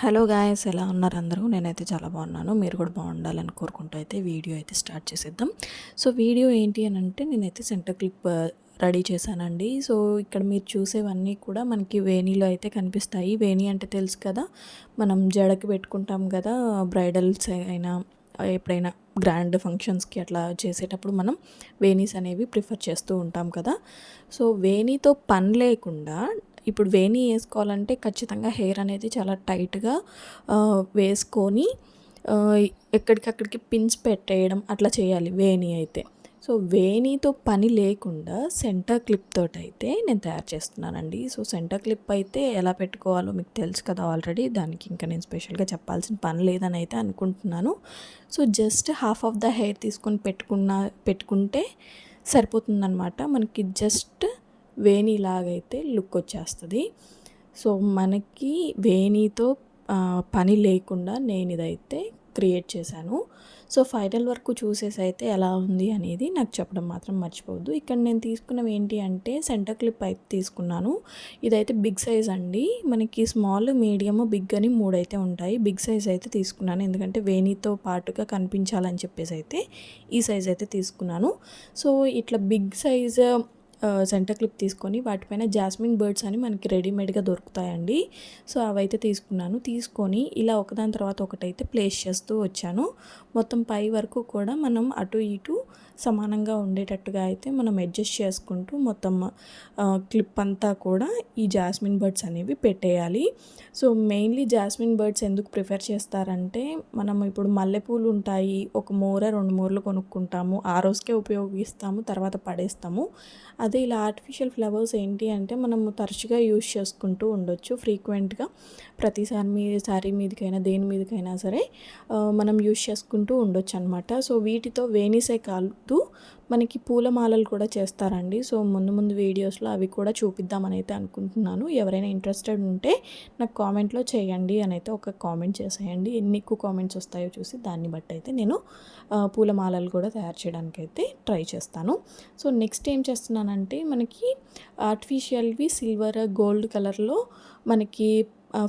Hello guys ఎలా ఉన్నారు అందరూ? నేనైతే చాలా బాగున్నాను. మీరు కూడా బాగుండాలని కోరుకుంటూ అయితే వీడియో అయితే స్టార్ట్ చేసేద్దాం. సో వీడియో ఏంటి అని అంటే నేనైతే సెంటర్ క్లిప్ రెడీ చేశానండి. సో ఇక్కడ మీరు చూసేవన్నీ కూడా మనకి వేణీలో అయితే కనిపిస్తాయి. వేణి అంటే తెలుసు కదా మనం జడకి పెట్టుకుంటాం కదా బ్రైడల్స్ అయినా ఎప్పుడైనా గ్రాండ్ ఫంక్షన్స్కి అట్లా చేసేటప్పుడు మనం వేణీస్ అనేవి ప్రిఫర్ చేస్తూ ఉంటాం కదా. సో వేణితో పని లేకుండా ఇప్పుడు వేణి వేసుకోవాలంటే ఖచ్చితంగా హెయిర్ అనేది చాలా టైట్గా వేసుకొని ఎక్కడికక్కడికి పిన్స్ పెట్టేయడం అట్లా చేయాలి వేణి అయితే. సో వేణితో పని లేకుండా సెంటర్ క్లిప్ తోటి అయితే నేను తయారు చేస్తున్నానండి. సో సెంటర్ క్లిప్ అయితే ఎలా పెట్టుకోవాలో మీకు తెలుసు కదా ఆల్రెడీ. దానికి ఇంకా నేను స్పెషల్గా చెప్పాల్సిన పని లేదని అయితే అనుకుంటున్నాను. So just half of the hair తీసుకొని పెట్టుకున్న పెట్టుకుంటే సరిపోతుందన్నమాట. మనకి జస్ట్ వేణిలాగైతే లుక్ వచ్చేస్తుంది సో మనకి వేణితో పని లేకుండా నేను ఇదైతే క్రియేట్ చేశాను. సో ఫైనల్ వరకు చూసేసి అయితే ఎలా ఉంది అనేది నాకు చెప్పడం మాత్రం మర్చిపోవద్దు. ఇక్కడ నేను తీసుకున్నవి ఏంటి అంటే సెంటర్ క్లిప్ అయితే తీసుకున్నాను. ఇదైతే బిగ్ సైజ్ అండి. మనకి స్మాల్ మీడియం బిగ్ అని మూడు అయితే ఉంటాయి. బిగ్ సైజ్ అయితే తీసుకున్నాను. ఎందుకంటే వేణితో పాటుగా కనిపించాలని చెప్పేసి అయితే ఈ సైజ్ అయితే తీసుకున్నాను. సో ఇట్లా బిగ్ సైజ్ సెంటర్ క్లిప్ తీసుకొని వాటిపైన జాస్మిన్ బర్డ్స్ అని మనకి రెడీమేడ్గా దొరుకుతాయండి. సో అవైతే తీసుకున్నాను. తీసుకొని ఇలా ఒకదాని తర్వాత ఒకటైతే ప్లేస్ చేస్తూ వచ్చాను. మొత్తం పై వరకు కూడా మనం అటు ఇటు సమానంగా ఉండేటట్టుగా అయితే మనం అడ్జస్ట్ చేసుకుంటూ మొత్తం క్లిప్ అంతా కూడా ఈ జాస్మిన్ బర్డ్స్ అనేవి పెట్టేయాలి. సో మెయిన్లీ జాస్మిన్ బర్డ్స్ ఎందుకు ప్రిఫర్ చేస్తారంటే మనం ఇప్పుడు మల్లెపూలు ఉంటాయి. ఒక మూర రెండు మూరలు కొనుక్కుంటాము. ఆ రోజుకే ఉపయోగిస్తాము తర్వాత పడేస్తాము. అదే ఇలా ఆర్టిఫిషియల్ ఫ్లవర్స్ ఏంటి అంటే మనము తరచుగా యూజ్ చేసుకుంటూ ఉండొచ్చు ఫ్రీక్వెంట్గా ప్రతిసారి మీ శారీ మీదకైనా దేని మీదకైనా సరే మనం యూజ్ చేసుకుంటూ ఉండొచ్చు అనమాట సో వీటితో వేణిసే కాలుతూ మనకి పూలమాలలు కూడా చేస్తారండి. సో ముందు ముందు వీడియోస్లో అవి కూడా చూపిద్దామని అయితే అనుకుంటున్నాను. ఎవరైనా ఇంట్రెస్టెడ్ ఉంటే నాకు కామెంట్లో చేయండి అని అయితే ఒక కామెంట్ చేసేయండి. ఎన్ని ఎక్కువ కామెంట్స్ వస్తాయో చూసి దాన్ని బట్టి అయితే నేను పూలమాలలు కూడా తయారు చేయడానికి అయితే ట్రై చేస్తాను. సో నెక్స్ట్ ఏం చేస్తున్నానంటే మనకి ఆర్టిఫిషియల్వి సిల్వర్ గోల్డ్ కలర్లో మనకి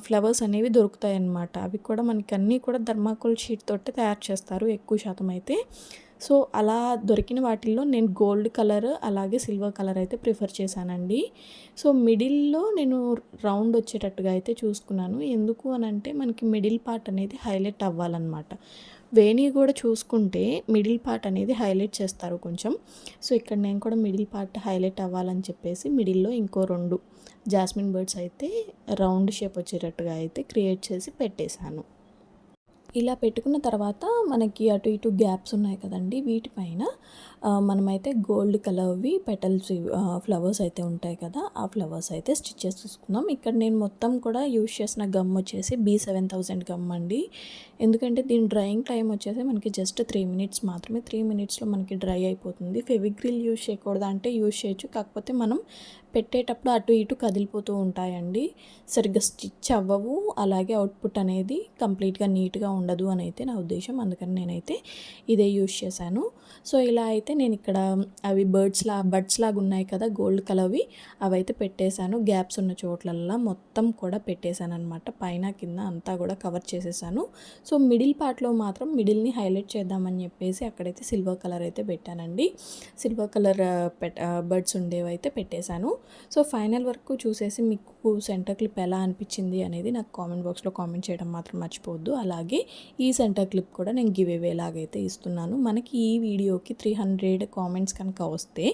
ఫ్లవర్స్ అనేవి దొరుకుతాయి అన్నమాట అవి కూడా మనకి అన్నీ కూడా ధర్మాకోల్ షీట్ తోటి తయారు చేస్తారు ఎక్కువ శాతం అయితే. సో అలా దొరికిన వాటిల్లో నేను గోల్డ్ కలర్ అలాగే సిల్వర్ కలర్ అయితే ప్రిఫర్ చేశానండి. సో మిడిల్లో నేను రౌండ్ వచ్చేటట్టుగా అయితే చూసుకున్నాను. ఎందుకు అని అంటే మనకి మిడిల్ పార్ట్ అనేది హైలైట్ అవ్వాలన్నమాట. వేణి కూడా చూసుకుంటే మిడిల్ పార్ట్ అనేది హైలైట్ చేస్తారు కొంచెం. సో ఇక్కడ నేను కూడా మిడిల్ పార్ట్ హైలైట్ అవ్వాలని చెప్పేసి మిడిల్లో ఇంకో రెండు జాస్మిన్ బర్డ్స్ అయితే రౌండ్ షేప్ వచ్చేటట్టుగా అయితే క్రియేట్ చేసి పెట్టేశాను. ఇలా పెట్టుకున్న తర్వాత మనకి అటు ఇటు గ్యాప్స్ ఉన్నాయి కదండి వీటిపైన. మనమైతే గోల్డ్ కలర్వి పెటల్స్ ఫ్లవర్స్ అయితే ఉంటాయి కదా ఆ ఫ్లవర్స్ అయితే స్టిచ్చెస్ చూసుకుందాం ఇక్కడ నేను మొత్తం కూడా యూజ్ చేసిన గమ్ వచ్చేసి బీ సెవెన్ థౌజండ్ గమ్ అండి. ఎందుకంటే దీని డ్రైయింగ్ టైం వచ్చేసి మనకి జస్ట్ త్రీ మినిట్స్ మాత్రమే. త్రీ మినిట్స్లో మనకి డ్రై అయిపోతుంది. ఫెవిగ్రిల్ యూజ్ చేయకూడదు అంటే యూజ్ చేయొచ్చు. కాకపోతే మనం పెట్టేటప్పుడు అటు ఇటు కదిలిపోతూ ఉంటాయండి. సరిగ్గా స్టిచ్ అవ్వవు. అలాగే అవుట్పుట్ అనేది కంప్లీట్గా నీట్గా ఉండదు అని అయితే నా ఉద్దేశం. అందుకని నేనైతే ఇదే యూజ్ చేశాను. సో ఇలా అయితే నేను ఇక్కడ అవి బర్డ్స్ లా బర్డ్స్ లాగా ఉన్నాయి కదా గోల్డ్ కలర్వి అవైతే పెట్టేశాను. గ్యాప్స్ ఉన్న చోట్లల్లా మొత్తం కూడా పెట్టేశాను అనమాట పైన కింద అంతా కూడా కవర్ చేసేసాను. సో మిడిల్ పార్ట్లో మాత్రం మిడిల్ని హైలైట్ చేద్దామని చెప్పేసి అక్కడైతే సిల్వర్ కలర్ అయితే పెట్టానండి. సిల్వర్ కలర్ పెట్ బర్డ్స్ ఉండేవి అయితే పెట్టేశాను. సో ఫైనల్ వరకు చూసేసి మీకు సెంటర్ క్లిప్ ఎలా అనిపించింది అనేది నాకు కామెంట్ బాక్స్లో కామెంట్ చేయడం మాత్రం మర్చిపోవద్దు. అలాగే ఈ సెంటర్ క్లిప్ కూడా నేను గివ్ అవే లాగైతే ఇస్తున్నాను. మనకి ఈ వీడియోకి త్రీ హండ్రెడ్ కామెంట్స్ కనుక వస్తే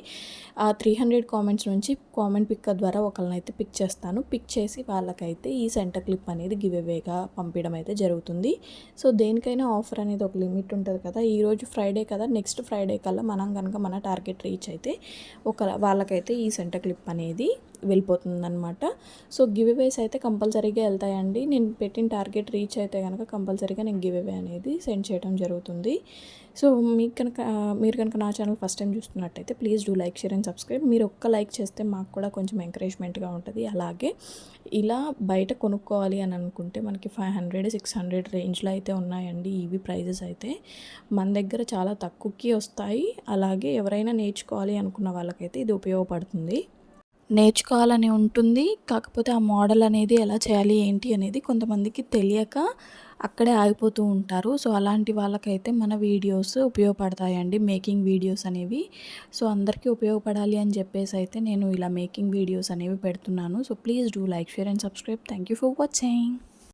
ఆ త్రీ హండ్రెడ్ కామెంట్స్ నుంచి కామెంట్ పిక్ ద్వారా ఒకరినైతే అయితే పిక్ చేస్తాను. పిక్ చేసి వాళ్ళకైతే ఈ సెంటర్ క్లిప్ అనేది గివ్ అవేగా పంపించడం అయితే జరుగుతుంది. సో దేనికైనా ఆఫర్ అనేది ఒక లిమిట్ ఉంటుంది కదా. ఈరోజు ఫ్రైడే కదా. నెక్స్ట్ ఫ్రైడే కల్లా మనం కనుక మన టార్గెట్ రీచ్ అయితే ఒక వాళ్ళకైతే ఈ సెంటర్ క్లిప్ అనేది వెళ్ళిపోతుందనమాట సో గివ్ అవేస్ అయితే కంపల్సరీగా వెళ్తాయండి. నేను పెట్టిన టార్గెట్ రీచ్ అయితే కనుక కంపల్సరీగా నేను గివ్ అవే అనేది సెండ్ చేయడం జరుగుతుంది. సో మీకు కనుక మీరు కనుక నా ఛానల్ ఫస్ట్ టైం చూస్తున్నట్టయితే please do like share and subscribe. మీరు ఒక్క లైక్ చేస్తే మాకు కూడా కొంచెం ఎంకరేజ్మెంట్గా ఉంటుంది. అలాగే ఇలా బయట కొనుక్కోవాలి అని అనుకుంటే మనకి ఫైవ్ హండ్రెడ్ సిక్స్ హండ్రెడ్ రేంజ్లో అయితే ఉన్నాయండి ఇవి ప్రైజెస్ అయితే. మన దగ్గర చాలా తక్కువకి వస్తాయి. అలాగే ఎవరైనా నేర్చుకోవాలి అనుకున్న వాళ్ళకైతే ఇది ఉపయోగపడుతుంది. నేర్చుకోవాలని ఉంటుంది. కాకపోతే ఆ మోడల్ అనేది ఎలా చేయాలి ఏంటి అనేది కొంతమందికి తెలియక అక్కడే ఆగిపోతూ ఉంటారు. సో అలాంటి వాళ్ళకైతే మన వీడియోస్ ఉపయోగపడతాయండి. మేకింగ్ వీడియోస్ అనేవి. సో అందరికీ ఉపయోగపడాలి అని చెప్పేసి అయితే నేను ఇలా మేకింగ్ వీడియోస్ అనేవి పెడుతున్నాను. So please do like share and subscribe. Thank you for watching.